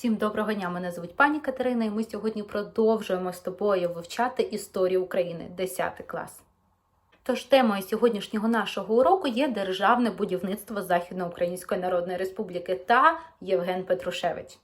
Всім доброго дня! Мене звуть пані Катерина, і ми сьогодні продовжуємо з тобою вивчати історію України 10 клас. Тож темою сьогоднішнього нашого уроку є державне будівництво Західноукраїнської Народної Республіки та Євген Петрушевич.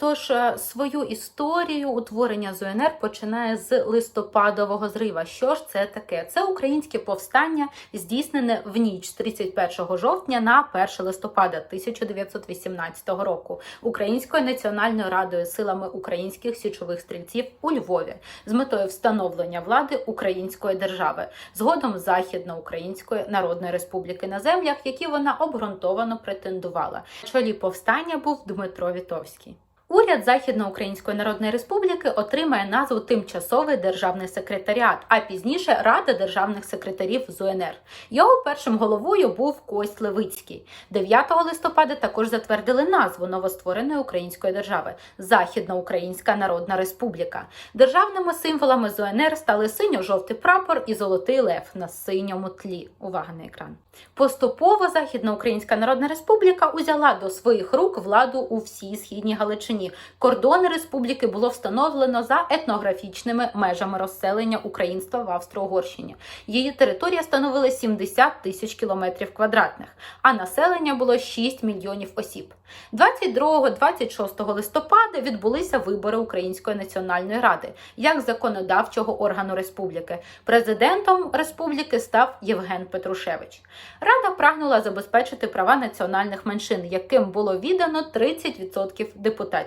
Тож е, свою історію утворення ЗУНР починає з листопадового зрива. Що ж це таке? Це українське повстання, здійснене в ніч з 31 жовтня на 1 листопада 1918 року Українською національною радою силами українських січових стрільців у Львові з метою встановлення влади української держави, згодом Західноукраїнської Народної Республіки на землях, які вона обґрунтовано претендувала. Чолі повстання був Дмитро Вітовський. Уряд Західноукраїнської Народної Республіки отримає назву Тимчасовий державний секретаріат, а пізніше Рада державних секретарів ЗУНР. Його першим головою був Кость Левицький. 9 листопада також затвердили назву новоствореної української держави Західноукраїнська Народна Республіка. Державними символами ЗУНР стали синьо-жовтий прапор і золотий лев на синьому тлі. Увага на екран. Поступово Західноукраїнська Народна Республіка узяла до своїх рук владу у всій східній Галичині. Кордони республіки було встановлено за етнографічними межами розселення українства в Австро-Угорщині. Її територія становила 70 тисяч кілометрів квадратних, а населення було 6 мільйонів осіб. 22-26 листопада відбулися вибори Української національної ради як законодавчого органу республіки. Президентом республіки став Євген Петрушевич. Рада прагнула забезпечити права національних меншин, яким було віддано 30%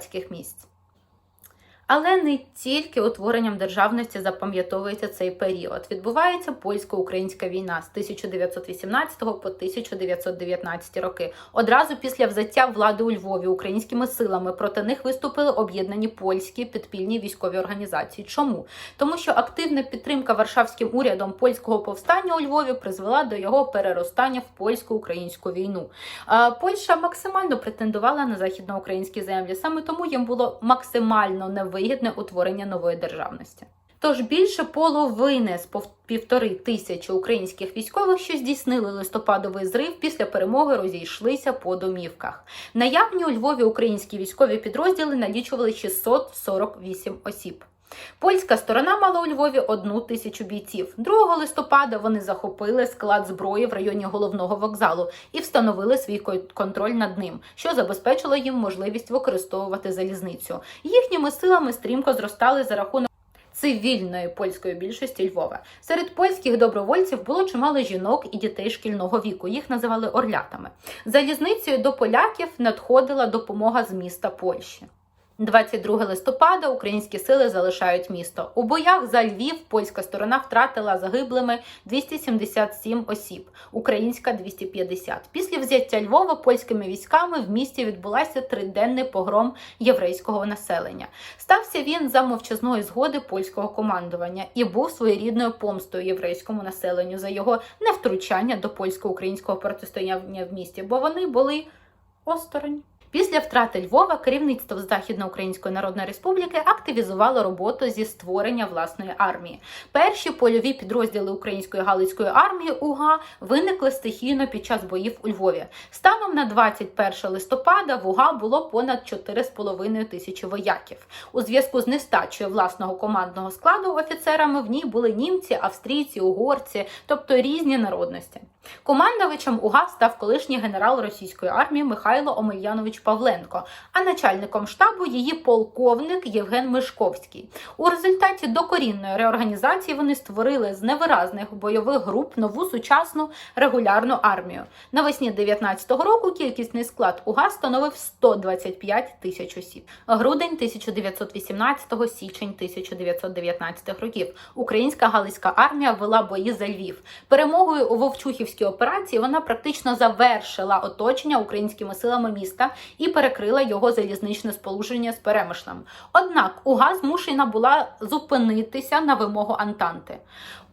депутатських місць. Але не тільки утворенням державності запам'ятовується цей період. Відбувається польсько-українська війна з 1918 по 1919 роки. Одразу після взяття влади у Львові українськими силами проти них виступили об'єднані польські підпільні військові організації. Чому? Тому що активна підтримка Варшавським урядом польського повстання у Львові призвела до його переростання в польсько-українську війну. А, Польща максимально претендувала на західноукраїнські землі. Саме тому їм було максимально невигідне утворення нової державності. Тож більше половини з півтори тисячі українських військових, що здійснили листопадовий зрив після перемоги, розійшлися по домівках. Наявні у Львові українські військові підрозділи налічували 648 осіб. Польська сторона мала у Львові одну тисячу бійців. 2 листопада вони захопили склад зброї в районі головного вокзалу і встановили свій контроль над ним, що забезпечило їм можливість використовувати залізницю. Їхніми силами стрімко зростали за рахунок. Цивільної польської більшості Львова серед польських добровольців було чимало жінок і дітей шкільного віку. Їх називали орлятами. Залізницею до поляків надходила допомога з міста Польщі. 22 листопада українські сили залишають місто. У боях за Львів польська сторона втратила загиблими 277 осіб, українська 250. Після взяття Львова польськими військами в місті відбулася триденний погром єврейського населення. Стався він за мовчазної згоди польського командування і був своєрідною помстою єврейському населенню за його невтручання до польсько-українського протистояння в місті, бо вони були осторонь. Після втрати Львова керівництво Західноукраїнської Народної Республіки активізувало роботу зі створення власної армії. Перші польові підрозділи Української Галицької армії УГА виникли стихійно під час боїв у Львові. Станом на 21 листопада в УГА було понад 4,5 тисячі вояків. У зв'язку з нестачею власного командного складу офіцерами в ній були німці, австрійці, угорці, тобто різні народності. Командувачем УГА став колишній генерал російської армії Михайло Омельянович Павленко, а начальником штабу її полковник Євген Мишковський. У результаті докорінної реорганізації вони створили з невиразних бойових груп нову сучасну регулярну армію. Навесні 19-го року кількісний склад УГА становив 125 тисяч осіб. Грудень 1918 січень 1919 років. Українська Галицька армія вела бої за Львів. Перемогою у Вовчухівській операції вона практично завершила оточення українськими силами міста і перекрила його залізничне сполучення з Перемишлем. Однак УГА змушена була зупинитися на вимогу Антанти.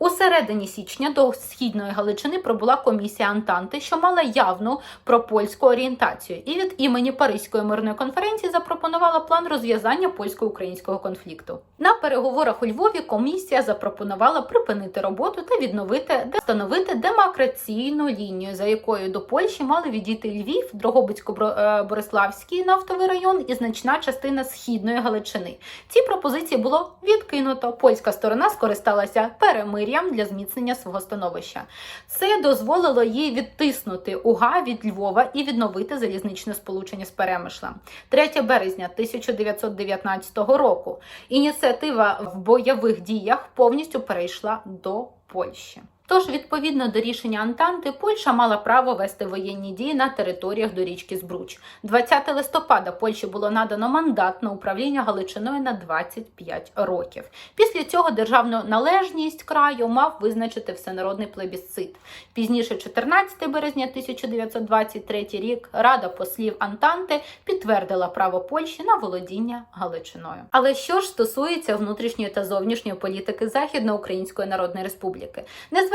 У середині січня до східної Галичини прибула комісія Антанти, що мала явну пропольську орієнтацію, і від імені Паризької мирної конференції запропонувала план розв'язання польсько-українського конфлікту. На переговорах у Львові комісія запропонувала припинити роботу та відновити де встановити демокраційну демаркаційну лінію, за якою до Польщі мали відійти Львів, Дрогобицько-Бориславський нафтовий район і значна частина східної Галичини. Ці пропозиції було відкинуто. Польська сторона скористалася перемир'ям для зміцнення свого становища. Це дозволило їй відтиснути УГА від Львова і відновити залізничне сполучення з Перемишлем. 3 березня 1919 року. Ініціатива в бойових діях повністю перейшла до Польщі. Тож, відповідно до рішення Антанти, Польща мала право вести воєнні дії на територіях до річки Збруч. 20 листопада Польщі було надано мандат на управління Галичиною на 25 років. Після цього державну належність краю мав визначити всенародний плебісцит. Пізніше, 14 березня 1923 рік, Рада послів Антанти підтвердила право Польщі на володіння Галичиною. Але що ж стосується внутрішньої та зовнішньої політики Західноукраїнської Народної Республіки,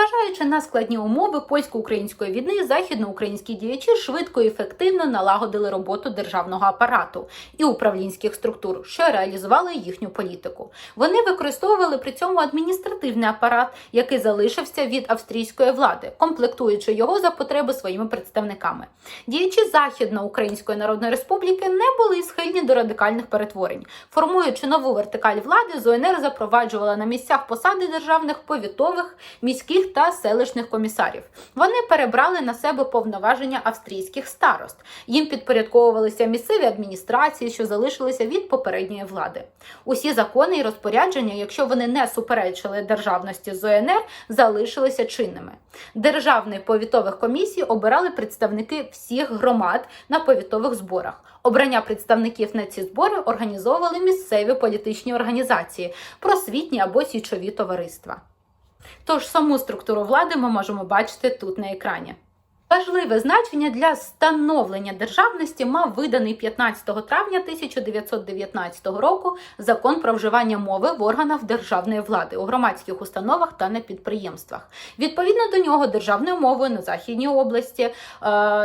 незважаючи на складні умови польсько-української війни, західноукраїнські діячі швидко і ефективно налагодили роботу державного апарату і управлінських структур, що реалізували їхню політику. Вони використовували при цьому адміністративний апарат, який залишився від австрійської влади, комплектуючи його за потреби своїми представниками. Діячі Західноукраїнської Народної Республіки не були схильні до радикальних перетворень. Формуючи нову вертикаль влади, ЗУНР запроваджувала на місцях посади державних повітових, міських та селищних комісарів. Вони перебрали на себе повноваження австрійських старост. Їм підпорядковувалися місцеві адміністрації, що залишилися від попередньої влади. Усі закони і розпорядження, якщо вони не суперечили державності ЗУНР, залишилися чинними. Державний повітових комісій обирали представники всіх громад на повітових зборах. Обрання представників на ці збори організовували місцеві політичні організації, просвітні або січові товариства. Тож саму структуру влади ми можемо бачити тут на екрані. Важливе значення для становлення державності мав виданий 15 травня 1919 року закон про вживання мови в органах державної влади у громадських установах та на підприємствах. Відповідно до нього державною мовою на західній області е,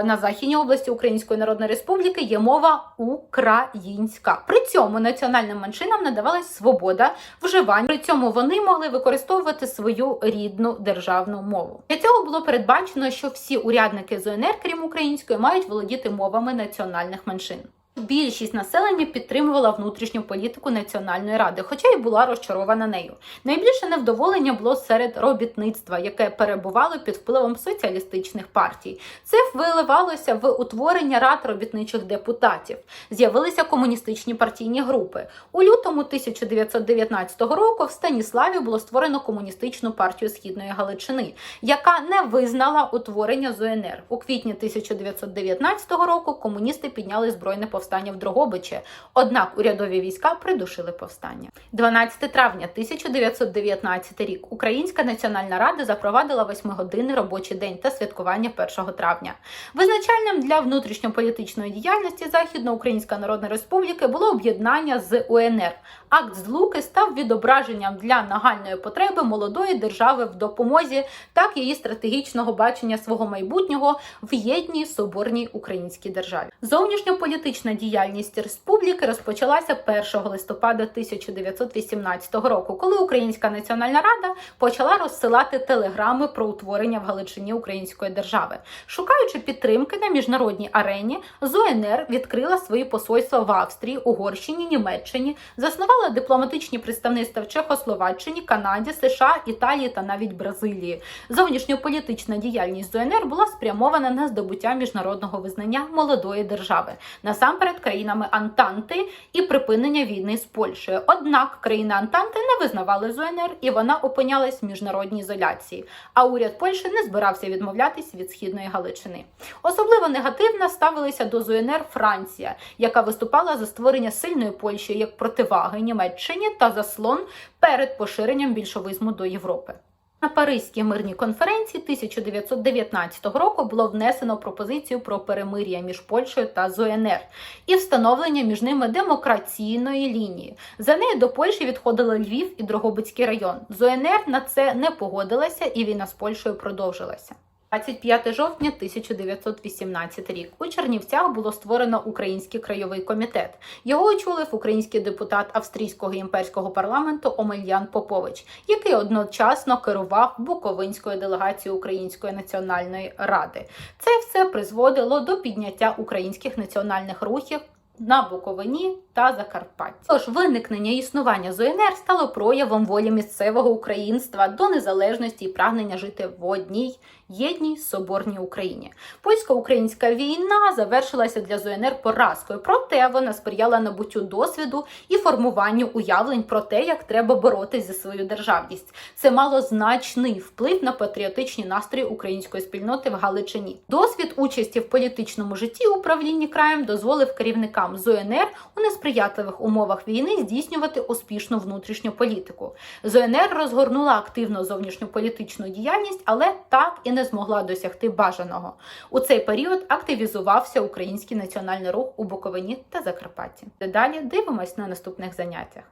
на західній області Української Народної Республіки є мова українська. При цьому національним меншинам надавалась свобода вживання. При цьому вони могли використовувати свою рідну державну мову. Для цього було передбачено, що всі урядники ЗУНР, крім української, мають володіти мовами національних меншин. Більшість населення підтримувала внутрішню політику Національної ради, хоча й була розчарована нею. Найбільше невдоволення було серед робітництва, яке перебувало під впливом соціалістичних партій. Це виливалося в утворення рад робітничих депутатів. З'явилися комуністичні партійні групи. У лютому 1919 року в Станіславі було створено комуністичну партію Східної Галичини, яка не визнала утворення ЗУНР. У квітні 1919 року комуністи підняли збройне повстання в Дрогобичі, однак урядові війська придушили повстання. 12 травня 1919 рік Українська Національна Рада запровадила восьмигодинний робочий день та святкування 1 травня. Визначальним для внутрішньополітичної діяльності Західноукраїнської Народної Республіки було об'єднання з УНР. Акт злуки став відображенням для нагальної потреби молодої держави в допомозі, так її стратегічного бачення свого майбутнього в єдній соборній українській державі. Зовнішньополітична діяльність республіки розпочалася 1 листопада 1918 року, коли Українська Національна Рада почала розсилати телеграми про утворення в Галичині української держави. Шукаючи підтримки на міжнародній арені, ЗУНР відкрила свої посольства в Австрії, Угорщині, Німеччині, заснувала дипломатичні представництва в Чехословаччині, Канаді, США, Італії та навіть Бразилії. Зовнішньополітична діяльність ЗУНР була спрямована на здобуття міжнародного визнання молодої держави, насамперед країнами Антанти і припинення війни з Польщею. Однак країни Антанти не визнавали ЗУНР і вона опинялась в міжнародній ізоляції. А уряд Польщі не збирався відмовлятись від східної Галичини. Особливо негативно ставилися до ЗУНР Франція, яка виступала за створення сильної Польщі як противаги Німеччині та заслон перед поширенням більшовизму до Європи. На Паризькій мирній конференції 1919 року було внесено пропозицію про перемир'я між Польщею та ЗУНР і встановлення між ними демократійної лінії. За нею до Польщі відходили Львів і Дрогобицький район. ЗУНР на це не погодилася, і війна з Польщею продовжилася. 25 жовтня 1918 рік у Чернівцях було створено Український краєвий комітет. Його очолив український депутат австрійського імперського парламенту Омельян Попович, який одночасно керував Буковинською делегацією Української національної ради. Це все призводило до підняття українських національних рухів. На Буковині та Закарпатті. Тож виникнення існування ЗУНР стало проявом волі місцевого українства до незалежності і прагнення жити в одній єдній соборній Україні. Польсько-українська війна завершилася для ЗУНР поразкою, проте вона сприяла набуттю досвіду і формуванню уявлень про те, як треба боротися за свою державність. Це мало значний вплив на патріотичні настрої української спільноти в Галичині. Досвід участі в політичному житті управлінні краєм дозволив керівникам ЗУНР у несприятливих умовах війни здійснювати успішну внутрішню політику. ЗНР розгорнула активну зовнішньополітичну діяльність, але так і не змогла досягти бажаного. У цей період активізувався український національний рух у Буковині та Закарпатті. Далі дивимось на наступних заняттях.